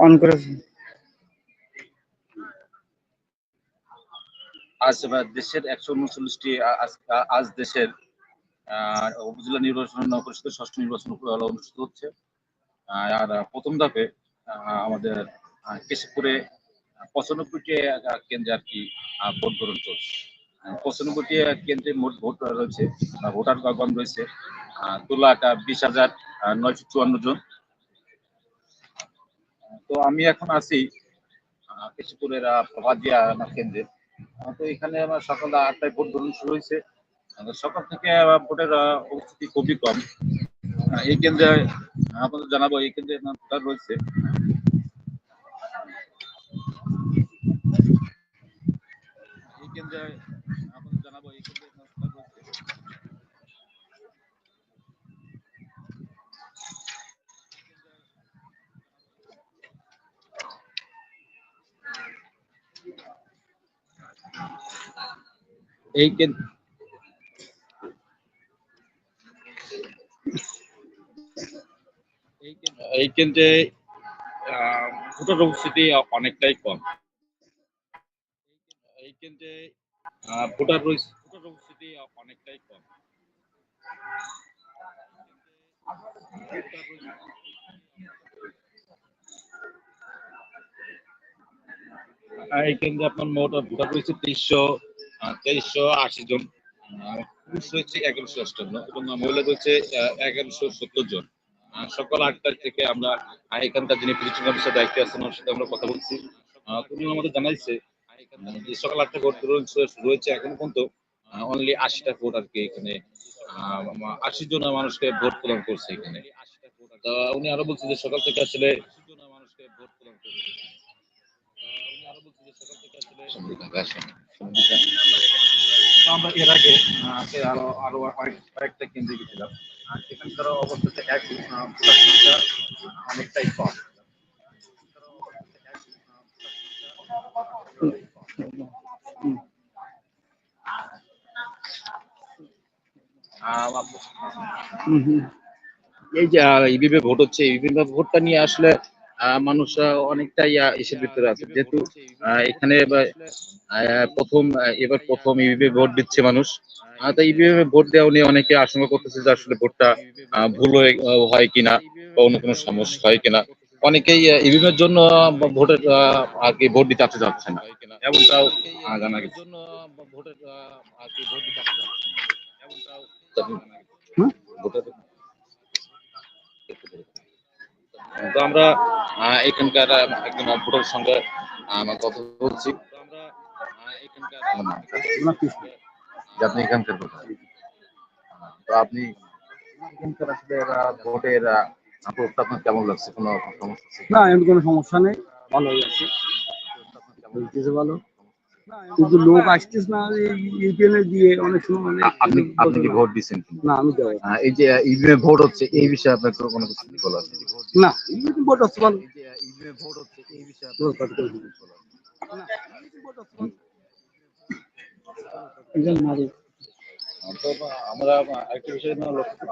On করেছি আজ আহ, দেশের একশো উনচল্লিশটি আজ দেশের উপজেলা নির্বাচন পরিষদের ষষ্ঠ নির্বাচন অনুষ্ঠিত হচ্ছে। আর প্রথম ধাপে আমাদের কেশবপুরে পঁচানব্বইটি কেন্দ্রে আর কি ভোট গ্রহণ চলছে। পঁচানব্বইটি কেন্দ্রে মোট ভোট রয়েছে ভোটার গণ রয়েছে দু লাখ বিশ হাজার নয়শো চুয়ান্ন জন। তো আমি এখন আছি কেশবপুরের আহ, প্রভাদিয়া কেন্দ্রে। তো এখানে আমার সকাল আটটায় ভোট গ্রহণ শুরু হয়েছে। সকাল থেকে ভোটের উপস্থিতি খুবই কম। এই কেন্দ্রে আপনাদের জানাব এই কেন্দ্রে ভোটার রয়েছে। এই কেন্দ্রে আপনাদের জানাব এই কেন্দ্রে আপনার ভোটার রয়েছে এই এই কেন্দ্রে- ভোটার উপস্থিতি অনেকটাই কম। এই আহ, ভোটার ভোটার উপস্থিতি অনেকটাই কম। এই কেন্দ্রে আপনার মোট ভোটার রয়েছে তেইশশো তেইশশো আশি জন পুরুষ রয়েছে এগারোশো অষ্টান্ন এবং মহিলা রয়েছে এগারোশো সত্তর জন। সকাল আটটা থেকে আমরা এখানকার যিনি প্রিন্সিপাল অফিসার দায়িত্বে আছেন, ওনার সাথে আমরা কথা বলছি। উনি আমাদের জানাইছে সকাল আটটা ভোট হয়েছে এখন পর্যন্ত অনলি আশিটা ভোট আর কি এখানে আশি জন মানুষকে ভোট প্রদান করছে এখানে। উনি আরও বলছে যে সকাল থেকে আসলে মানুষকে ভোট প্রদান করছে। উনি আরও বলছে যে সকাল থেকে আসলে আমরা এর আগে আরও আরও কয়েক- কয়েকটা কেন্দ্রে গেছিলাম সেখানকার অবস্থা এক অনেকটাই কম। এই যে ইভিএমে ভোট হচ্ছে ইভিএম ভোটটা নিয়ে আসলে মানুষ অনেকটাই ইসের ভিতরে আছে। যেহেতু আহ, এখানে এবার, আহ, প্রথম এবার প্রথম ইভিএমে ভোট দিচ্ছে মানুষ। আহ, তাই ইভিএমে ভোট দেওয়া নিয়ে অনেকে আশঙ্কা করতেছে যে আসলে ভোটটা আহ, ভুল হয়ে হয় কিনা বা অন্য কোনো সমস্যা হয় কিনা। অনেকেই ইভিএম এর জন্য ভোটের আহ, আর কি ভোট দিতে আসতে যাচ্ছে না। এমনটাও জানা গেছে। তো আমরা এখানকার একজন ভোটার সঙ্গে আমরা কথা বলছি। আপনি এখানকার তো আপনি এখানকার আসলে ভোটের আপনার কেমন লাগছে? কোনো সমস্যা না এমন কোনো সমস্যা নেই। ভালো হয়ে যাচ্ছে বলতেছে ভালো কিন্তু লোক আসতেছ না ইউপিএন দিয়ে অনেক সময় মানে আপনি আপনি কি ভোট দিচ্ছেন না আমি দেবো। এই যে ইভিএম ভোট হচ্ছে এই বিষয়ে আপনার কোনো কিছু বলার আছে? না ইউপিএন ভোট আসতে ভালো এই যে ইভিএম ভোট হচ্ছে এই বিষয়ে তোর কাজ করে দিবি। না, ইউপিএন ভোট আসতে ভালো। একজন আমরা বিষয় লক্ষ্য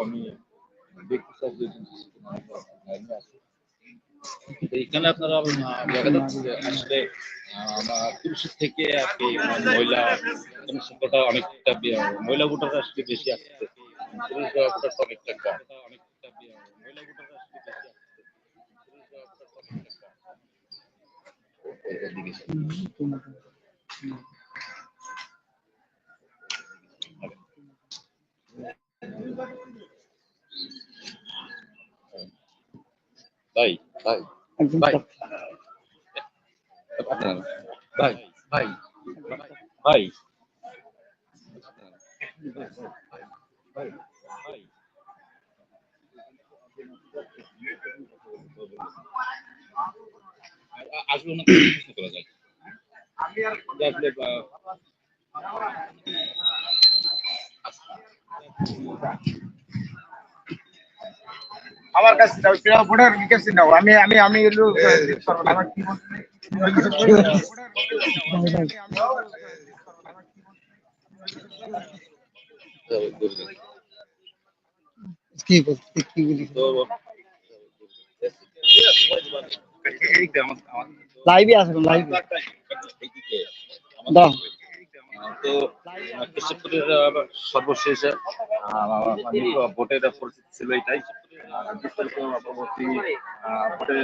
আমি দেখতে এখানে আপনারা দেখা যাচ্ছে যে আসলে আহ, পুরুষের থেকে আর কি মহিলা জনসংখ্যাটা অনেকটা মহিলা ভোটার আসলে বেশি আসছে পুরুষ ভোটার অনেকটা কম অনেকটা বে- মহিলা ভোটার আসলে বেশি আসছে পুরুষ ভোটার অনেকটা কম এদিকে ভাই ভাই একজন ভাই ভাই ভাই ভাই ভাই আসলে ওনাকে প্রশ্ন করা যায় আসলে আমার কাছে দাও সেটা ভোটার কাছে দাও আমি আমি আমি এলো আমার কি কি বলতে কি বলি লাইভে আছে লাইভ দাও। তো আহ, সর্বশেষ ভোটের পরিস্থিতি ছিল এটাই। বিস্তারিত পরবর্তী ভোটের